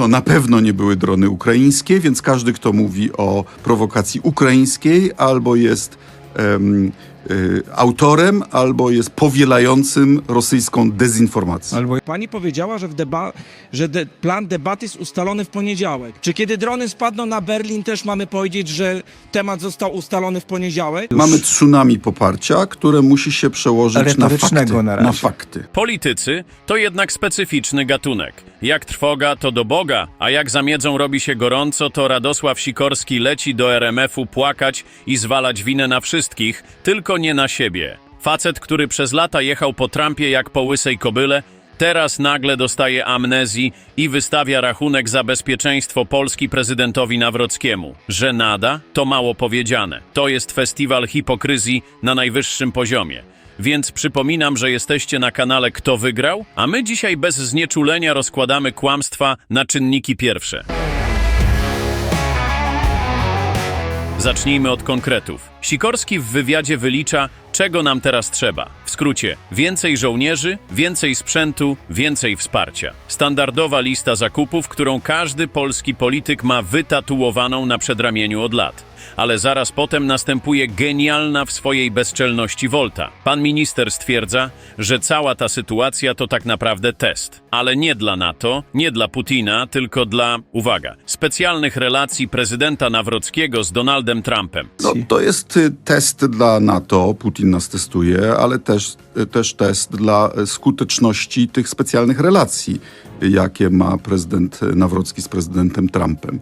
to na pewno nie były drony ukraińskie, więc każdy, kto mówi o prowokacji ukraińskiej, albo jest y, autorem, albo jest powielającym rosyjską dezinformację. Albo Pani powiedziała, że, w deba- że de- plan debaty jest ustalony w poniedziałek. Czy kiedy drony spadną na Berlin, też mamy powiedzieć, że temat został ustalony w poniedziałek? Mamy tsunami poparcia, które musi się przełożyć na fakty. na razie. na fakty. Politycy to jednak specyficzny gatunek. Jak trwoga, to do Boga, a jak zamiedzą robi się gorąco, to Radosław Sikorski leci do RMF-u płakać i zwalać winę na wszystkich, tylko nie na siebie. Facet, który przez lata jechał po trampie jak po łysej kobyle, teraz nagle dostaje amnezji i wystawia rachunek za bezpieczeństwo Polski prezydentowi Nawrockiemu. Że nada? To mało powiedziane. To jest festiwal hipokryzji na najwyższym poziomie. Więc przypominam, że jesteście na kanale Kto Wygrał, a my dzisiaj bez znieczulenia rozkładamy kłamstwa na czynniki pierwsze. Zacznijmy od konkretów. Sikorski w wywiadzie wylicza, czego nam teraz trzeba. W skrócie, więcej żołnierzy, więcej sprzętu, więcej wsparcia. Standardowa lista zakupów, którą każdy polski polityk ma wytatuowaną na przedramieniu od lat. Ale zaraz potem następuje genialna w swojej bezczelności Volta. Pan minister stwierdza, że cała ta sytuacja to tak naprawdę test. Ale nie dla NATO, nie dla Putina, tylko dla, uwaga, specjalnych relacji prezydenta Nawrockiego z Donaldem Trumpem. No, to jest y, test dla NATO, Putin nas testuje, ale też, y, też test dla y, skuteczności tych specjalnych relacji, jakie ma prezydent Nawrocki z prezydentem Trumpem.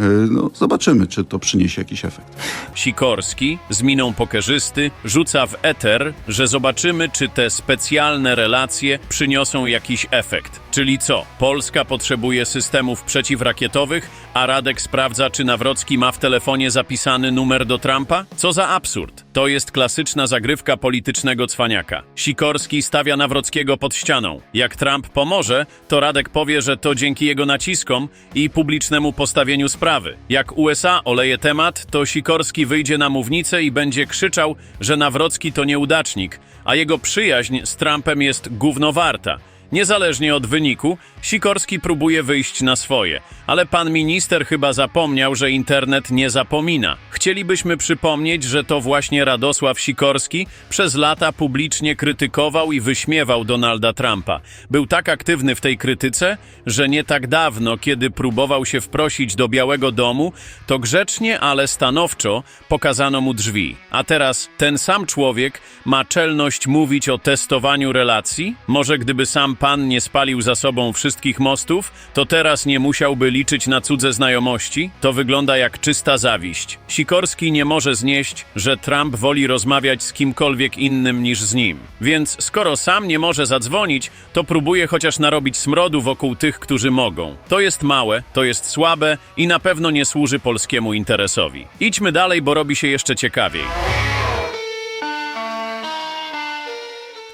Y, No, zobaczymy, czy to przyniesie jakiś efekt. Sikorski z miną pokerzysty rzuca w eter, że zobaczymy, czy te specjalne relacje przyniosą jakiś efekt. Czyli co? Polska potrzebuje systemów przeciwrakietowych, a Radek sprawdza, czy Nawrocki ma w telefonie zapisany numer do Trumpa? Co za absurd. To jest klasyczna zagrywka politycznego cwaniaka. Sikorski stawia Nawrockiego pod ścianą. Jak Trump pomoże, to Radek powie, że to dzięki jego naciskom i publicznemu postawieniu sprawy. Jak USA oleje temat, to Sikorski wyjdzie na mównicę i będzie krzyczał, że Nawrocki to nieudacznik, a jego przyjaźń z Trumpem jest gównowarta. Niezależnie od wyniku, Sikorski próbuje wyjść na swoje, ale pan minister chyba zapomniał, że internet nie zapomina. Chcielibyśmy przypomnieć, że to właśnie Radosław Sikorski przez lata publicznie krytykował i wyśmiewał Donalda Trumpa. Był tak aktywny w tej krytyce, że nie tak dawno, kiedy próbował się wprosić do Białego Domu, to grzecznie, ale stanowczo pokazano mu drzwi. A teraz ten sam człowiek ma czelność mówić o testowaniu relacji? Może gdyby sam pan nie spalił za sobą wszystkich mostów, to teraz nie musiałby liczyć na cudze znajomości? To wygląda jak czysta zawiść. Sikorski nie może znieść, że Trump woli rozmawiać z kimkolwiek innym niż z nim. Więc skoro sam nie może zadzwonić, to próbuje chociaż narobić smrodu wokół tych, którzy mogą. To jest małe, to jest słabe i na pewno nie służy polskiemu interesowi. Idźmy dalej, bo robi się jeszcze ciekawiej.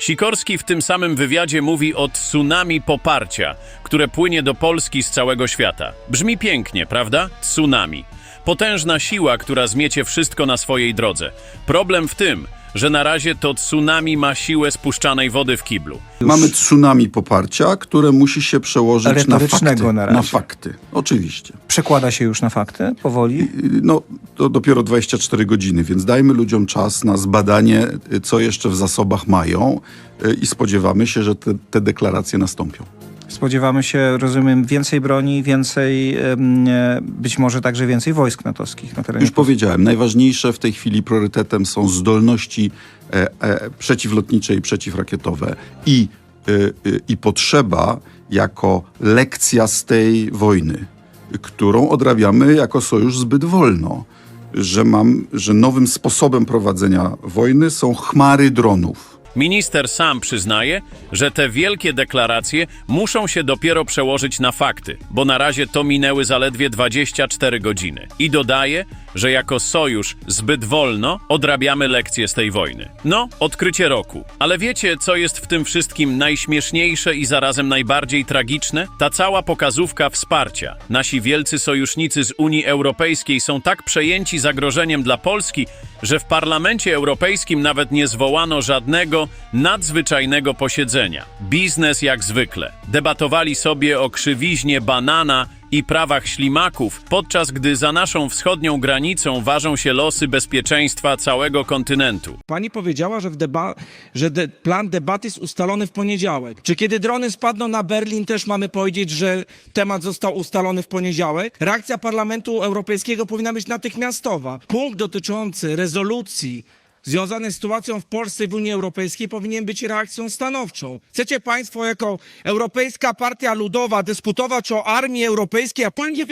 Sikorski w tym samym wywiadzie mówi o tsunami poparcia, które płynie do Polski z całego świata. Brzmi pięknie, prawda? Tsunami. Potężna siła, która zmiecie wszystko na swojej drodze. Problem w tym, że na razie to tsunami ma siłę spuszczanej wody w kiblu. Mamy tsunami poparcia, które musi się przełożyć na fakty. na na fakty, oczywiście. przekłada się już na fakty powoli. Y, No, to dopiero 24 godziny, więc dajmy ludziom czas na zbadanie, y, co jeszcze w zasobach mają y, i spodziewamy się, że te, te deklaracje nastąpią. Spodziewamy się, rozumiem, więcej broni, więcej, być może także więcej wojsk natowskich na terenie Już powiedziałem, najważniejsze w tej chwili priorytetem są zdolności e, e, przeciwlotnicze i przeciwrakietowe i, e, e, i potrzeba jako lekcja z tej wojny, którą odrabiamy jako sojusz zbyt wolno. Że, mam, że nowym sposobem prowadzenia wojny są chmary dronów. Minister sam przyznaje, że te wielkie deklaracje muszą się dopiero przełożyć na fakty, bo na razie to minęły zaledwie 24 godziny. I dodaje, że jako sojusz zbyt wolno odrabiamy lekcje z tej wojny. No, odkrycie roku. Ale wiecie, co jest w tym wszystkim najśmieszniejsze i zarazem najbardziej tragiczne? Ta cała pokazówka wsparcia. Nasi wielcy sojusznicy z Unii Europejskiej są tak przejęci zagrożeniem dla Polski, że w Parlamencie Europejskim nawet nie zwołano żadnego nadzwyczajnego posiedzenia. Biznes jak zwykle. Debatowali sobie o krzywiźnie banana i prawach ślimaków, podczas gdy za naszą wschodnią granicą ważą się losy bezpieczeństwa całego kontynentu. Pani powiedziała, że, deba- że de- plan debaty jest ustalony w poniedziałek. Czy kiedy drony spadną na Berlin, też mamy powiedzieć, że temat został ustalony w poniedziałek? Reakcja Parlamentu Europejskiego powinna być natychmiastowa. Punkt dotyczący rezolucji związanej z sytuacją w Polsce i w Unii Europejskiej powinien być reakcją stanowczą. Chcecie Państwo jako Europejska Partia Ludowa dyskutować o armii europejskiej, a Pan nie?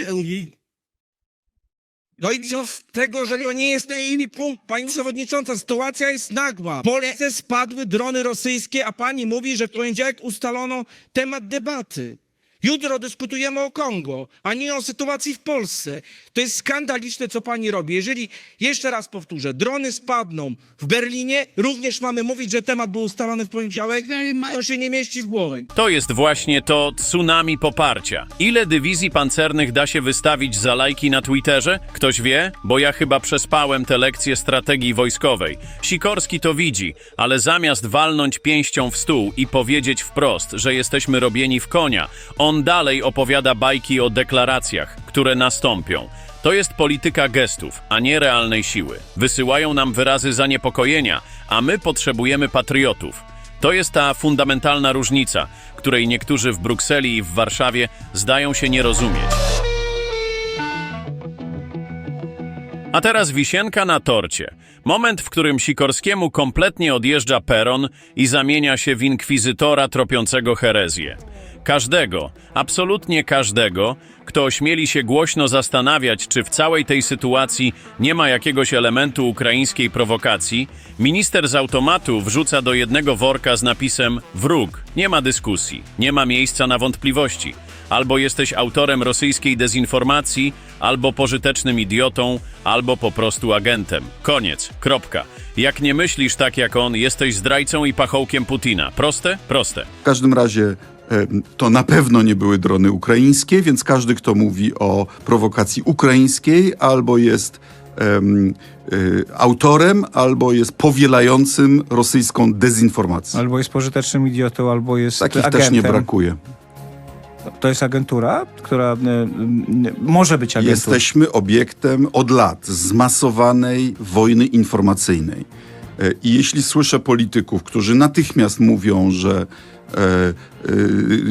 No i z tego, że nie jest ten inny punkt, pani przewodnicząca, sytuacja jest nagła. W Polsce spadły drony rosyjskie, a pani mówi, że w poniedziałek ustalono temat debaty. Jutro dyskutujemy o Kongo, a nie o sytuacji w Polsce. To jest skandaliczne, co pani robi. Jeżeli, jeszcze raz powtórzę, drony spadną w Berlinie, również mamy mówić, że temat był ustalony w poniedziałek, to się nie mieści w głowie. To jest właśnie to tsunami poparcia. Ile dywizji pancernych da się wystawić za lajki na Twitterze? Ktoś wie? Bo ja chyba przespałem te lekcje strategii wojskowej. Sikorski to widzi, ale zamiast walnąć pięścią w stół i powiedzieć wprost, że jesteśmy robieni w konia, on dalej opowiada bajki o deklaracjach, które nastąpią. To jest polityka gestów, a nie realnej siły. Wysyłają nam wyrazy zaniepokojenia, a my potrzebujemy patriotów. To jest ta fundamentalna różnica, której niektórzy w Brukseli i w Warszawie zdają się nie rozumieć. A teraz wisienka na torcie. Moment, w którym Sikorskiemu kompletnie odjeżdża peron i zamienia się w inkwizytora tropiącego herezję. Każdego, absolutnie każdego, kto ośmieli się głośno zastanawiać, czy w całej tej sytuacji nie ma jakiegoś elementu ukraińskiej prowokacji, minister z automatu wrzuca do jednego worka z napisem wróg. Nie ma dyskusji, nie ma miejsca na wątpliwości. Albo jesteś autorem rosyjskiej dezinformacji, albo pożytecznym idiotą, albo po prostu agentem. Koniec. Kropka. Jak nie myślisz tak jak on, jesteś zdrajcą i pachołkiem Putina. Proste? Proste. W każdym razie to na pewno nie były drony ukraińskie, więc każdy, kto mówi o prowokacji ukraińskiej, albo jest em, y, autorem, albo jest powielającym rosyjską dezinformację. Albo jest pożytecznym idiotą, albo jest Takich agentem. też nie brakuje. To jest agentura, która y, y, może być agenturą. Jesteśmy obiektem od lat zmasowanej wojny informacyjnej. E, I jeśli słyszę polityków, którzy natychmiast mówią, że e, e,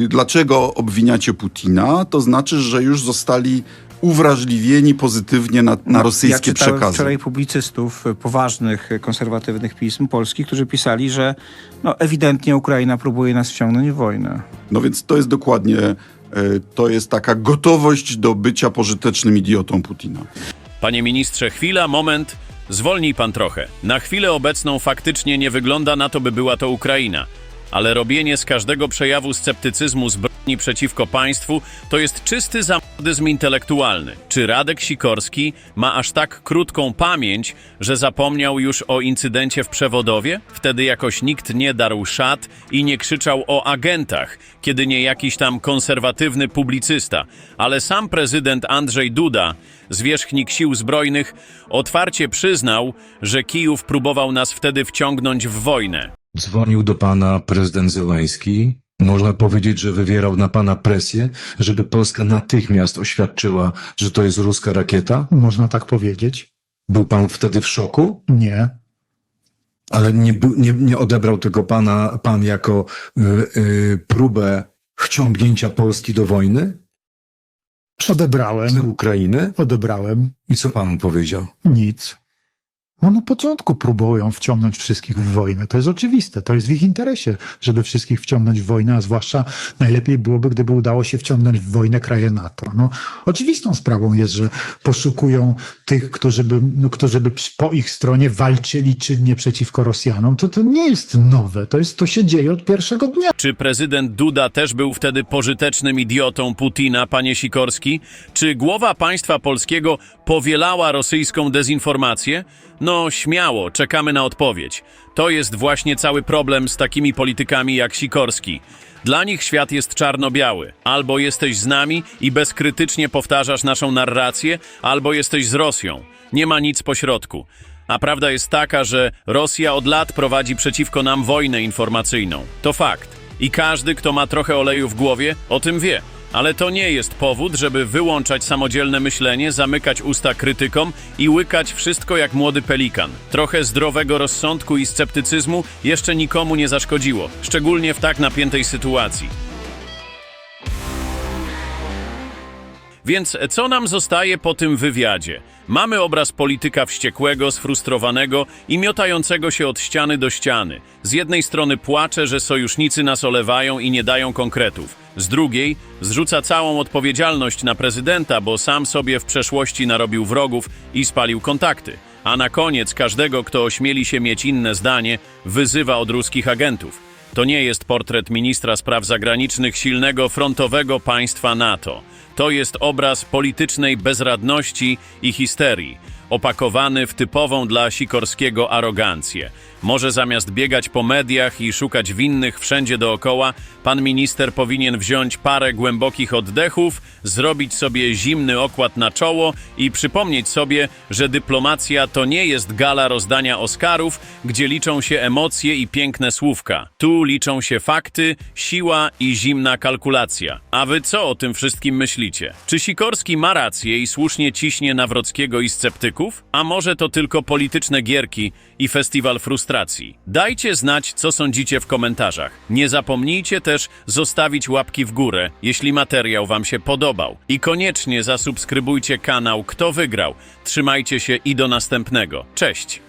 dlaczego obwiniacie Putina, to znaczy, że już zostali uwrażliwieni pozytywnie na, na ja rosyjskie czytałem przekazy. wczoraj publicystów poważnych, konserwatywnych pism polskich, którzy pisali, że no, ewidentnie Ukraina próbuje nas wciągnąć w wojnę. No więc to jest dokładnie, e, to jest taka gotowość do bycia pożytecznym idiotą Putina. Panie ministrze, chwila, moment. Zwolnij pan trochę. Na chwilę obecną faktycznie nie wygląda na to, by była to Ukraina. Ale robienie z każdego przejawu sceptycyzmu zbrodni przeciwko państwu to jest czysty zamordyzm intelektualny. Czy Radek Sikorski ma aż tak krótką pamięć, że zapomniał już o incydencie w Przewodowie? Wtedy jakoś nikt nie darł szat i nie krzyczał o agentach, kiedy nie jakiś tam konserwatywny publicysta, ale sam prezydent Andrzej Duda, zwierzchnik sił zbrojnych, otwarcie przyznał, że Kijów próbował nas wtedy wciągnąć w wojnę. Dzwonił do pana prezydent Zełański. Można powiedzieć, że wywierał na pana presję, żeby Polska natychmiast oświadczyła, że to jest ruska rakieta. Można tak powiedzieć? Był pan wtedy w szoku, Nie. ale nie, nie, nie odebrał tego pana, pan jako y, y, próbę wciągnięcia Polski do wojny z Odebrałem. Ukrainy. Odebrałem. I co pan powiedział? Nic. No na początku próbują wciągnąć wszystkich w wojnę. To jest oczywiste. To jest w ich interesie, żeby wszystkich wciągnąć w wojnę, a zwłaszcza najlepiej byłoby, gdyby udało się wciągnąć w wojnę kraje NATO. No, oczywistą sprawą jest, że poszukują tych, którzy by, no, którzy by po ich stronie walczyli czynnie przeciwko Rosjanom. To, to nie jest nowe. To, jest, to się dzieje od pierwszego dnia. Czy prezydent Duda też był wtedy pożytecznym idiotą Putina, panie Sikorski? Czy głowa państwa polskiego powielała rosyjską dezinformację? No śmiało, czekamy na odpowiedź. To jest właśnie cały problem z takimi politykami jak Sikorski. Dla nich świat jest czarno-biały. Albo jesteś z nami i bezkrytycznie powtarzasz naszą narrację, albo jesteś z Rosją. Nie ma nic pośrodku. A prawda jest taka, że Rosja od lat prowadzi przeciwko nam wojnę informacyjną. To fakt. I każdy, kto ma trochę oleju w głowie, o tym wie. Ale to nie jest powód, żeby wyłączać samodzielne myślenie, zamykać usta krytykom i łykać wszystko jak młody pelikan. Trochę zdrowego rozsądku i sceptycyzmu jeszcze nikomu nie zaszkodziło, szczególnie w tak napiętej sytuacji. Więc co nam zostaje po tym wywiadzie? Mamy obraz polityka wściekłego, sfrustrowanego i miotającego się od ściany do ściany. Z jednej strony płacze, że sojusznicy nas olewają i nie dają konkretów. Z drugiej zrzuca całą odpowiedzialność na prezydenta, bo sam sobie w przeszłości narobił wrogów i spalił kontakty. A na koniec każdego, kto ośmieli się mieć inne zdanie, wyzywa od ruskich agentów. To nie jest portret ministra spraw zagranicznych silnego frontowego państwa NATO. To jest obraz politycznej bezradności i histerii, opakowany w typową dla Sikorskiego arogancję. Może zamiast biegać po mediach i szukać winnych wszędzie dookoła, pan minister powinien wziąć parę głębokich oddechów, zrobić sobie zimny okład na czoło i przypomnieć sobie, że dyplomacja to nie jest gala rozdania Oscarów, gdzie liczą się emocje i piękne słówka. Tu liczą się fakty, siła i zimna kalkulacja. A wy co o tym wszystkim myślicie? Czy Sikorski ma rację i słusznie ciśnie Nawrockiego i sceptyków? A może to tylko polityczne gierki i festiwal frustracji? Dajcie znać, co sądzicie w komentarzach. Nie zapomnijcie też zostawić łapki w górę, jeśli materiał wam się podobał. I koniecznie zasubskrybujcie kanał Kto Wygrał. Trzymajcie się i do następnego. Cześć!